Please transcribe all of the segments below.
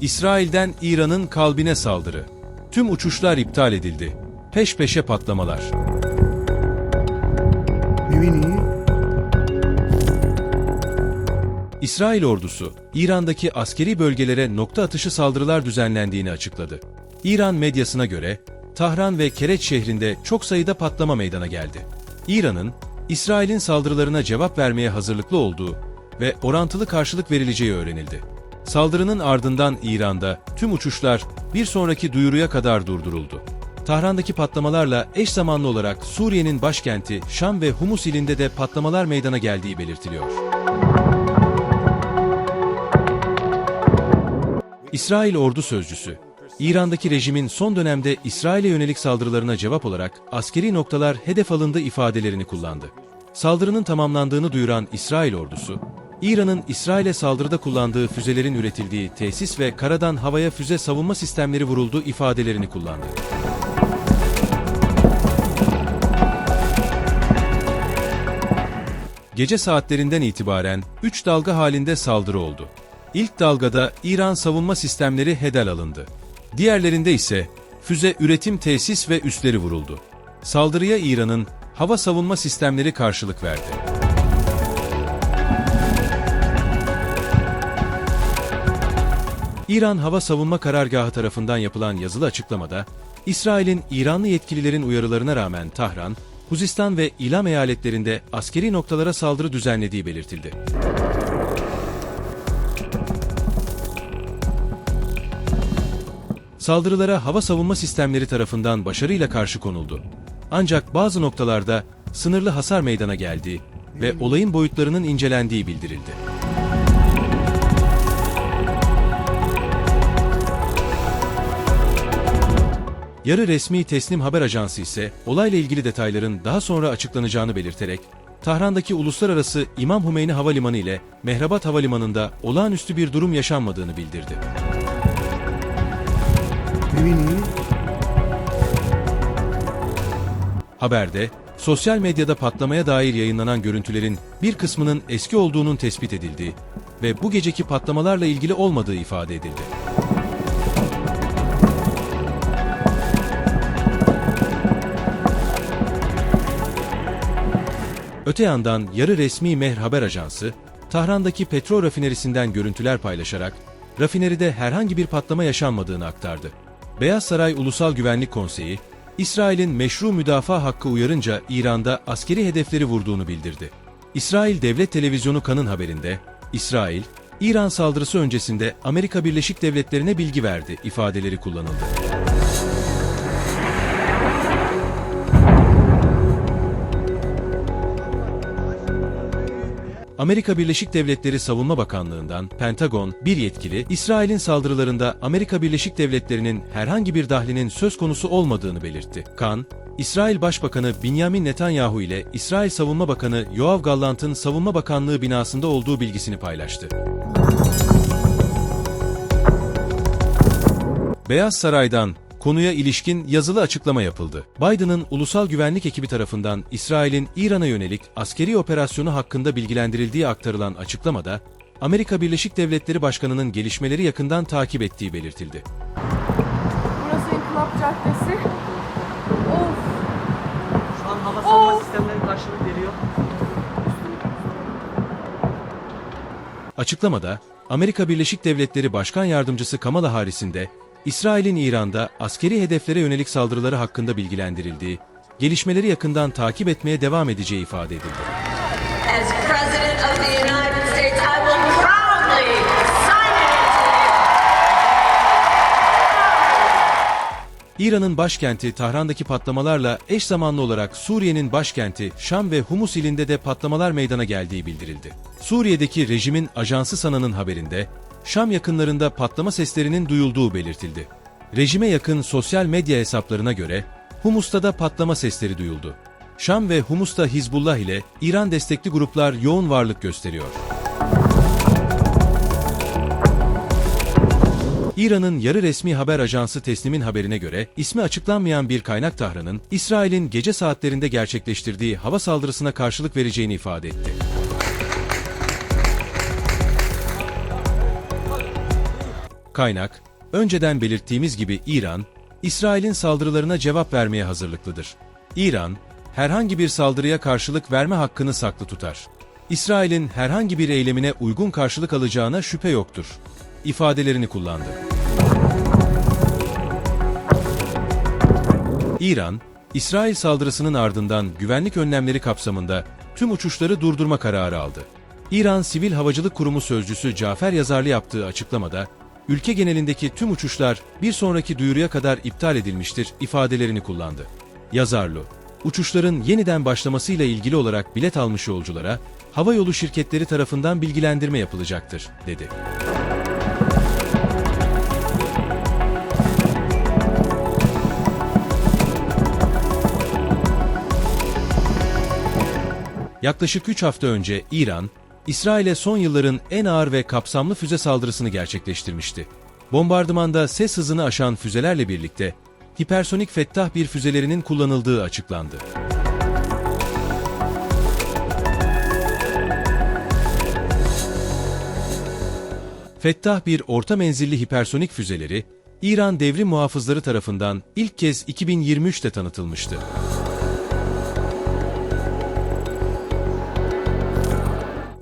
İsrail'den İran'ın kalbine saldırı. Tüm uçuşlar iptal edildi. Peş peşe patlamalar. İsrail ordusu, İran'daki askeri bölgelere nokta atışı saldırılar düzenlendiğini açıkladı. İran medyasına göre, Tahran ve Kereç şehrinde çok sayıda patlama meydana geldi. İran'ın, İsrail'in saldırılarına cevap vermeye hazırlıklı olduğu ve orantılı karşılık verileceği öğrenildi. Saldırının ardından İran'da tüm uçuşlar bir sonraki duyuruya kadar durduruldu. Tahran'daki patlamalarla eş zamanlı olarak Suriye'nin başkenti Şam ve Humus ilinde de patlamalar meydana geldiği belirtiliyor. İsrail ordu sözcüsü, İran'daki rejimin son dönemde İsrail'e yönelik saldırılarına cevap olarak askeri noktalar hedef alındı ifadelerini kullandı. Saldırının tamamlandığını duyuran İsrail ordusu, İran'ın İsrail'e saldırıda kullandığı füzelerin üretildiği tesis ve karadan havaya füze savunma sistemleri vuruldu ifadelerini kullandı. Gece saatlerinden itibaren 3 dalga halinde saldırı oldu. İlk dalgada İran savunma sistemleri hedel alındı. Diğerlerinde ise füze üretim tesis ve üsleri vuruldu. Saldırıya İran'ın hava savunma sistemleri karşılık verdi. İran Hava Savunma Karargahı tarafından yapılan yazılı açıklamada, İsrail'in İranlı yetkililerin uyarılarına rağmen Tahran, Huzistan ve İlam eyaletlerinde askeri noktalara saldırı düzenlediği belirtildi. Saldırılara hava savunma sistemleri tarafından başarıyla karşı konuldu. Ancak bazı noktalarda sınırlı hasar meydana geldiği ve olayın boyutlarının incelendiği bildirildi. Yarı resmi Teslim Haber Ajansı ise olayla ilgili detayların daha sonra açıklanacağını belirterek, Tahran'daki uluslararası İmam Hümeyni Havalimanı ile Mehrabat Havalimanı'nda olağanüstü bir durum yaşanmadığını bildirdi. Haberde, sosyal medyada patlamaya dair yayınlanan görüntülerin bir kısmının eski olduğunun tespit edildiği ve bu geceki patlamalarla ilgili olmadığı ifade edildi. Öte yandan yarı resmi Mehr Haber Ajansı, Tahran'daki petrol rafinerisinden görüntüler paylaşarak, rafineride herhangi bir patlama yaşanmadığını aktardı. Beyaz Saray Ulusal Güvenlik Konseyi, İsrail'in meşru müdafaa hakkı uyarınca İran'da askeri hedefleri vurduğunu bildirdi. İsrail Devlet Televizyonu Kan'ın haberinde, İsrail, İran saldırısı öncesinde Amerika Birleşik Devletleri'ne bilgi verdi ifadeleri kullanıldı. Amerika Birleşik Devletleri Savunma Bakanlığı'ndan Pentagon bir yetkili, İsrail'in saldırılarında Amerika Birleşik Devletleri'nin herhangi bir dahlinin söz konusu olmadığını belirtti. Kan, İsrail Başbakanı Benjamin Netanyahu ile İsrail Savunma Bakanı Yoav Gallant'ın Savunma Bakanlığı binasında olduğu bilgisini paylaştı. Beyaz Saray'dan konuya ilişkin yazılı açıklama yapıldı. Biden'ın ulusal güvenlik ekibi tarafından İsrail'in İran'a yönelik askeri operasyonu hakkında bilgilendirildiği aktarılan açıklamada, Amerika Birleşik Devletleri Başkanı'nın gelişmeleri yakından takip ettiği belirtildi. Burası İnkılap Caddesi. Of. Şu an hava savunma sistemleri karşılık veriyor. Açıklamada, Amerika Birleşik Devletleri Başkan Yardımcısı Kamala Harris'in de İsrail'in İran'da askeri hedeflere yönelik saldırıları hakkında bilgilendirildiği, gelişmeleri yakından takip etmeye devam edeceği ifade edildi. İran'ın başkenti Tahran'daki patlamalarla eş zamanlı olarak Suriye'nin başkenti Şam ve Humus ilinde de patlamalar meydana geldiği bildirildi. Suriye'deki rejimin ajansı Sana'nın haberinde Şam yakınlarında patlama seslerinin duyulduğu belirtildi. Rejime yakın sosyal medya hesaplarına göre Humus'ta da patlama sesleri duyuldu. Şam ve Humus'ta Hizbullah ile İran destekli gruplar yoğun varlık gösteriyor. İran'ın yarı resmi haber ajansı Teslim'in haberine göre ismi açıklanmayan bir kaynak Tahran'ın İsrail'in gece saatlerinde gerçekleştirdiği hava saldırısına karşılık vereceğini ifade etti. Kaynak, önceden belirttiğimiz gibi İran, İsrail'in saldırılarına cevap vermeye hazırlıklıdır. İran, herhangi bir saldırıya karşılık verme hakkını saklı tutar. İsrail'in herhangi bir eylemine uygun karşılık alacağına şüphe yoktur. ifadelerini kullandı. İran, İsrail saldırısının ardından güvenlik önlemleri kapsamında tüm uçuşları durdurma kararı aldı. İran Sivil Havacılık Kurumu sözcüsü Cafer Yazarlı yaptığı açıklamada, ülke genelindeki tüm uçuşlar bir sonraki duyuruya kadar iptal edilmiştir ifadelerini kullandı. Yazarlı, uçuşların yeniden başlamasıyla ilgili olarak bilet almış yolculara, havayolu şirketleri tarafından bilgilendirme yapılacaktır, dedi. Yaklaşık 3 hafta önce İran, İsrail'e son yılların en ağır ve kapsamlı füze saldırısını gerçekleştirmişti. Bombardımanda ses hızını aşan füzelerle birlikte hipersonik Fettah bir füzelerinin kullanıldığı açıklandı. Fettah bir orta menzilli hipersonik füzeleri, İran devrim muhafızları tarafından ilk kez 2023'te tanıtılmıştı.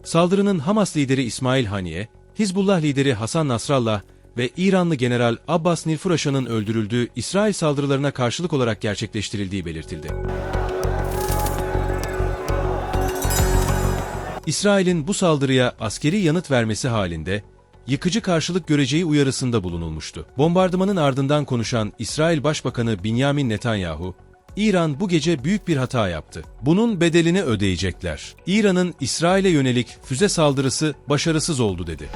Saldırının Hamas lideri İsmail Haniye, Hizbullah lideri Hasan Nasrallah ve İranlı General Abbas Nilfuraşan'ın öldürüldüğü İsrail saldırılarına karşılık olarak gerçekleştirildiği belirtildi. İsrail'in bu saldırıya askeri yanıt vermesi halinde yıkıcı karşılık göreceği uyarısında bulunulmuştu. Bombardımanın ardından konuşan İsrail Başbakanı Benjamin Netanyahu, İran bu gece büyük bir hata yaptı. Bunun bedelini ödeyecekler. İran'ın İsrail'e yönelik füze saldırısı başarısız oldu dedi.